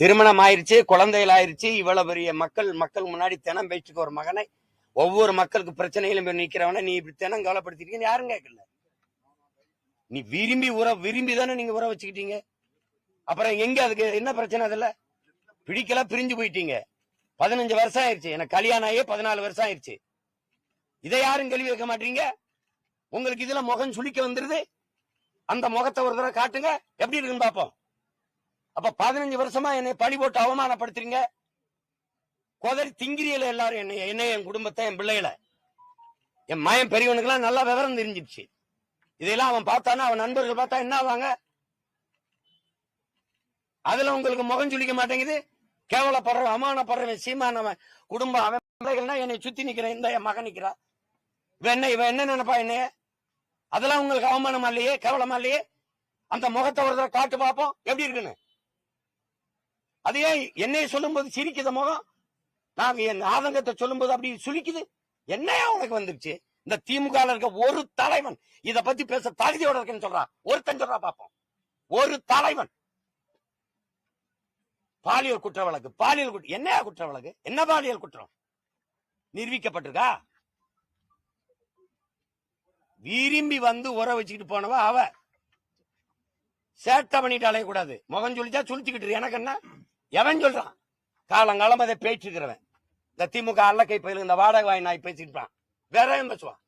திருமணம் ஆயிருச்சு குழந்தைகள் ஆயிருச்சு இவ்வளவு பெரிய மக்கள் மக்கள் முன்னாடி தினம் பேச்சுக்கு ஒரு மகனை ஒவ்வொரு மக்களுக்கு பிரச்சனையிலும் போய் நிக்கிறவன நீ இப்படி தினம் கவலைப்படுத்திருக்கீங்க யாரும் கேட்கல. நீ விரும்பி உற விரும்பி தானே நீங்க உற வச்சுக்கிட்டீங்க? அப்புறம் எங்க அதுக்கு என்ன பிரச்சனை அதுல? பிடிக்கல பிரிஞ்சு போயிட்டீங்க. பதினஞ்சு வருஷம் ஆயிருச்சு. எனக்கு கல்யாணம் ஆகியே பதினாலு வருஷம் ஆயிருச்சு. இதை யாரும் கேள்வி வைக்க மாட்டீங்க? உங்களுக்கு இதுல முகம் சுளிக்க வந்துருது? அந்த முகத்தை ஒரு தடவை காட்டுங்க. எப்படி இருக்குன்னு பாப்போம் அப்ப பதினஞ்சு வருஷமா என்னை பழி போட்டு அவமானப்படுத்துறீங்க? கொதறி திங்கிரியல எல்லாரும் என்னை என்னை என் குடும்பத்தை என் பிள்ளைகளை. என் மயன் பெரியவனுக்கெல்லாம் நல்லா விவரம் தெரிஞ்சிருச்சு இதெல்லாம் அவன் பார்த்தானா அவன் நண்பர்கள் பார்த்தா என்ன ஆவாங்க? அதுல உங்களுக்கு முகம் சொல்லிக்க மாட்டேங்குது. கேவலப்படுற அவமானப்படுறவன் சீமானவன் குடும்பம் அவன் பிள்ளைகள்னா என்னை சுத்தி நிக்கிறேன் இந்த என் மகன் நிக்கிறா இவன் என்ன இவன் என்ன நினைப்பா என்னைய? அதெல்லாம் உங்களுக்கு அவமானமா இல்லையே? கேவலமா இல்லையே? அந்த முகத்தை ஒரு தடவை காட்டு பார்ப்போம். எப்படி இருக்குன்னு? அது ஏன் என்னைய சொல்லும்போது சிரிக்குது முகம்? நாங்க என் ஆதங்கத்தை சொல்லும்போது அப்படி சுழிக்குது என்னையா உனக்கு வந்துருச்சு? இந்த திமுக இருக்க ஒரு தலைவன் இத பத்தி பேச தகுதியோட இருக்குன்னு சொல்றான் ஒருத்தன் சொல்றா பாப்போம். ஒரு தலைவன். பாலியல் குற்ற வழக்கு பாலியல் குற்ற என்னையா குற்ற வழக்கு? என்ன பாலியல் குற்றம்? நிரூபிக்கப்பட்டிருக்கா? விரும்பி வந்து உற வச்சுக்கிட்டு போனவ அவ. சேட்டை பண்ணிட்டு அலையக்கூடாது. முகம் சொல்லிச்சா சுழிச்சுக்கிட்டு எனக்கு என்ன? எவன் சொல்றான்? காலங்காலம் அதை பேச்சுக்கிறவன் இந்த திமுக அல்லக்கை பயில இந்த வாடகை வாய் நாய் பேசிட்டு வேற என்ன பேசுவான்